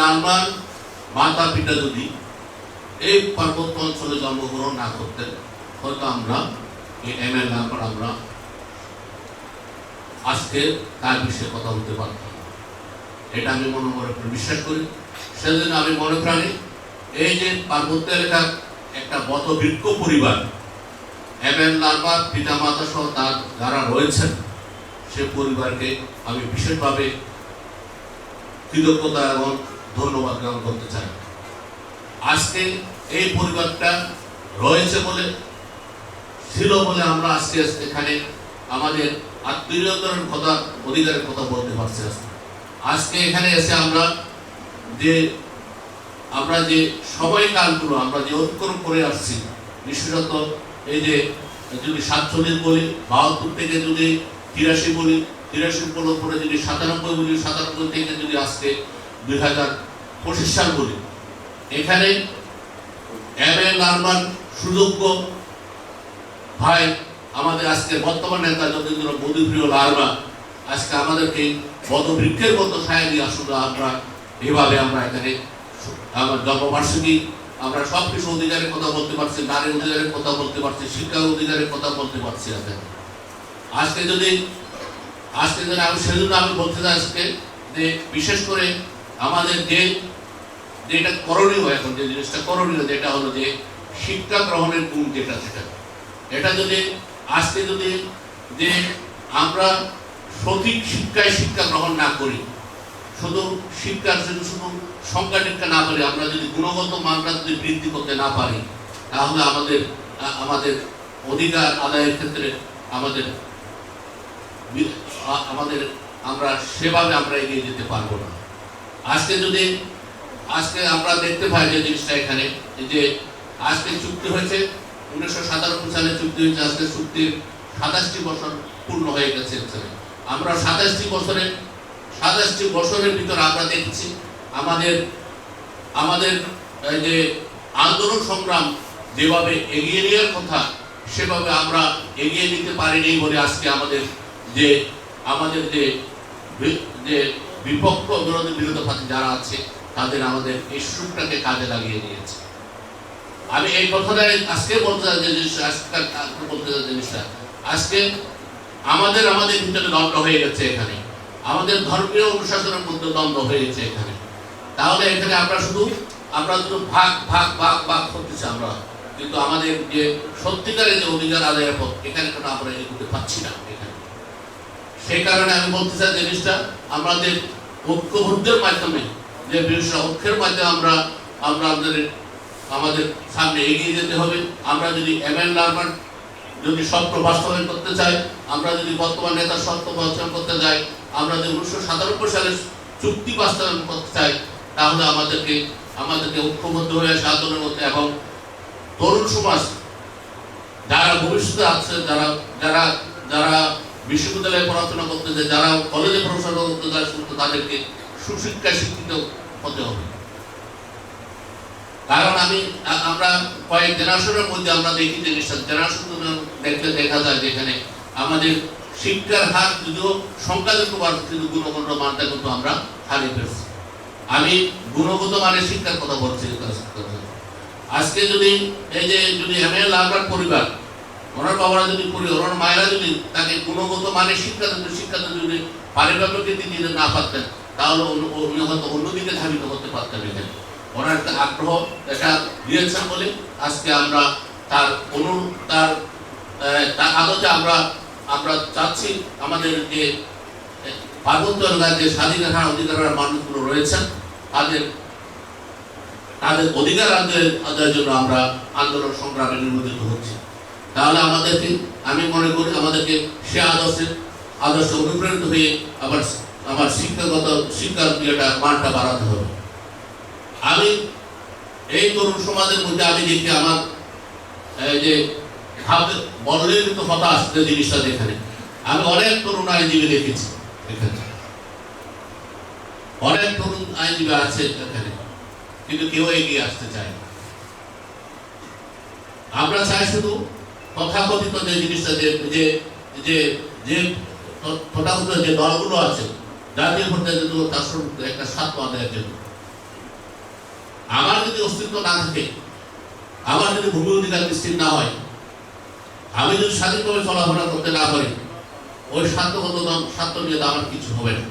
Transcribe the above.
লালমান মাতা পিতা যদি এই পার্বত্য অঞ্চলে জন্মগ্রহণ না করতেন, হয়তো আমরা এই এম এল লালমান আমরা আজকে তার বিষয়ে কথা বলতে পারতাম এটা আমি মনে মনে বিশ্বাস করি। সেজন্য আমি মনে প্রাণী এই যে পার্বত্য এলাকার একটা বতবৃক্ষ পরিবার, এম এন লালবার পিতা মাতা সহ তার যারা রয়েছেন, সে পরিবারকে আমি বিশেষভাবে কৃতজ্ঞতা এবং ধন্যবাদ জ্ঞাপন করতে চাই আজকে এই পরিবারটা রয়েছে বলে, ছিল বলে আমরা আজকে এখানে আমাদের আত্মীয়তার কথা, অধিকারের কথা বলতে পারছি আজকে। এখানে এসে আমরা যে আমরা যে সময়কালগুলো আমরা যে অতিক্রম করে আসছি বিশেষত এই যে যদি সাতচল্লিশ বলি, বাহাত্তর থেকে যদি তিরাশি বলি, তিরাশি পরে যদি সাতানব্বই বলি, সাতানব্বই থেকে যদি আজকে দুই হাজার পঁচিশ সাল বলি। এখানে এম এ লালমান সুযোগ্য ভাই আমাদের আজকে বর্তমান নেতা যতীন্দ্র মোদীপ্রিয় লালমা আজকে আমাদেরকে বদবৃক্ষের মতো ছায়া দিয়ে আসলে আমরা এভাবে আমরা এখানে আমার জন্মবার্ষিকী, আমরা সব কিছু অধিকারের কথা বলতে পারছি, নারী অধিকারের কথা বলতে পারছি শিক্ষার অধিকারের কথা বলতে পারছি এখানে। আজকে যদি আজকে যদি আমি, সেজন্য আমি বলতে চাই আজকে যে বিশেষ করে আমাদের যে, যেটা করণীয় এখন যে জিনিসটা করণীয় যেটা হলো যে শিক্ষা গ্রহণের গুণ যেটা সেটা। এটা যদি আজকে যদি যে আমরা সঠিক শিক্ষায় শিক্ষা গ্রহণ না করি, শুধু শিক্ষার শুধু শুধু সংখ্যা টিক্ষা না করি, আমরা যদি গুণগত মানটা যদি বৃদ্ধি করতে না পারি, তাহলে আমাদের আমাদের অধিকার আদায়ের ক্ষেত্রে আমাদের আমাদের আমরা সেভাবে আমরা এগিয়ে যেতে পারব না। আজকে যদি, আজকে আমরা দেখতে পাই যে জিনিসটা এখানে যে আজকে চুক্তি হয়েছে, উনিশশো সাতানব্বই সালে চুক্তি হয়েছে, আজকে চুক্তির সাতাশটি বছর পূর্ণ হয়ে গেছে। আমরা সাতাশটি বছরে, সাতাশটি বছরের ভিতর আমরা দেখছি, আমাদের আমাদের যে আন্দোলন সংগ্রাম যেভাবে এগিয়ে নেওয়ার কথা, সেভাবে আমরা এগিয়ে নিতে পারিনি বলে আজকে আমাদের যে আমাদের যে যে বিপক্ষ বিরোধী বিরোধী পার্টি যারা আছে, তাদের আমাদের এই সুযোগটাকে কাজে লাগিয়ে নিয়েছে আমি এই কথাটা আজকে বলতে চাই যে আজকে বলতে চাই জিনিসটা আজকে আমাদের আমাদের ভিতরে দ্বন্দ্ব হয়ে গেছে এখানে। আমাদের ধর্মীয় অনুশাসনের মধ্যে দ্বন্দ্ব হয়েছে এখানে। তাহলে এখানে আমরা শুধু আমরা শুধু ভাগ ভাগ ভাগ ভাগ করতেছি আমরা। কিন্তু আমাদের যে সত্যিকারের যে অধিকার আদায়ের পথ, এখানে কোনো আমরা এগুতে পাচ্ছি না এখানে। সেই কারণে আমি বলতে চাই জিনিসটা আমাদের ঐক্যবদ্ধের মাধ্যমে, যে বিভিন্ন ঐক্যের মাধ্যমে আমরা আমরা আমাদের আমাদের সামনে এগিয়ে যেতে হবে। আমরা যদি এম এন লার্মান যদি স্বপ্ন বাস্তবায়ন করতে চাই, আমরা যদি বর্তমান নেতার স্বপ্ন বাস্তবায়ন করতে চাই আমরা যদি উনিশশো সাতানব্বই সালের চুক্তি বাস্তবায়ন করতে চাই, তাহলে আমাদেরকে আমাদেরকে ঐক্যবদ্ধ হয়ে আন্দোলনের মধ্যে এবং তরুণ সমাজ যারা ভবিষ্যতে আছে, যারা যারা যারা বিশ্ববিদ্যালয়ে পড়াশোনা করতে যায়, যারা কলেজে পড়াশোনা করতে যায় তাদেরকে সুশিক্ষায় শিক্ষিত হতে হবে। কারণ আমি আমরা কয়েক জেনারেশনের মধ্যে আমরা দেখি জিনিসটা জেনারেশন দেখলে দেখা যায় যেখানে আমাদের শিক্ষার হার যদিও সংখ্যাযুক্ত বার কিন্তু গুণগত মানটা কিন্তু আমরা হারিয়ে ফেলছি। আমি গুণগত মানের শিক্ষার কথা বলছি আজকে যদি এই যে, যদি এম এ লালবার পরিবার ওনার বাবারা যদি পরিবার ওনার মায়েরা যদি তাকে গুণগত মানের শিক্ষা যদি শিক্ষা যদি পারিবারিক দিতে দিতে না পারতেন, তাহলে উনি হয়তো অন্যদিকে ধাবিত করতে পারতেন এখানে। ওনার একটা আগ্রহ এটা দিয়েছেন বলে আজকে আমরা তার অনু তার তার আদতে আমরা আমরা চাচ্ছি আমাদের যে পার্বত্য এলাকায় যে স্বাধীনতা অধিকারের মানুষগুলো রয়েছেন তাদের তাদের অধিকার আদায়ের জন্য আমরা আন্দোলন সংগ্রামে নিবেদিত হচ্ছি। তাহলে আমাদেরকে, আমি মনে করি আমাদেরকে সে আদর্শে, আদর্শ অনুপ্রাণিত হয়ে আবার আমার শিক্ষাগত, শিক্ষার ইয়েটা, মানটা বাড়াতে হবে। আমি এই তরুণ সমাজের মধ্যে আমি দেখি আমার যে ভাবে হতাশ যে জিনিসটা যেখানে। আমি অনেক তরুণ আইনজীবী দেখেছি এখানে। অনেক তরুণ আইনজীবী আছে এখানে, কিন্তু কেউ এগিয়ে আসতে চায় আমরা চাই শুধু তথাকথিত যে জিনিসটা, যে যে যে যে তথাকথিত যে দলগুলো আছে জাতীয় পর্যায়ে তার সঙ্গে একটা স্বার্থ আদায়ের জন্য। আমার যদি অস্তিত্ব না থাকে আমার যদি ভূমি অধিকার নিশ্চিত না হয়, আমি যদি স্বাধীনভাবে চলাফেরা করতে না পারি, ওই স্বার্থগত স্বার্থ নিয়ে আমার কিছু হবে না।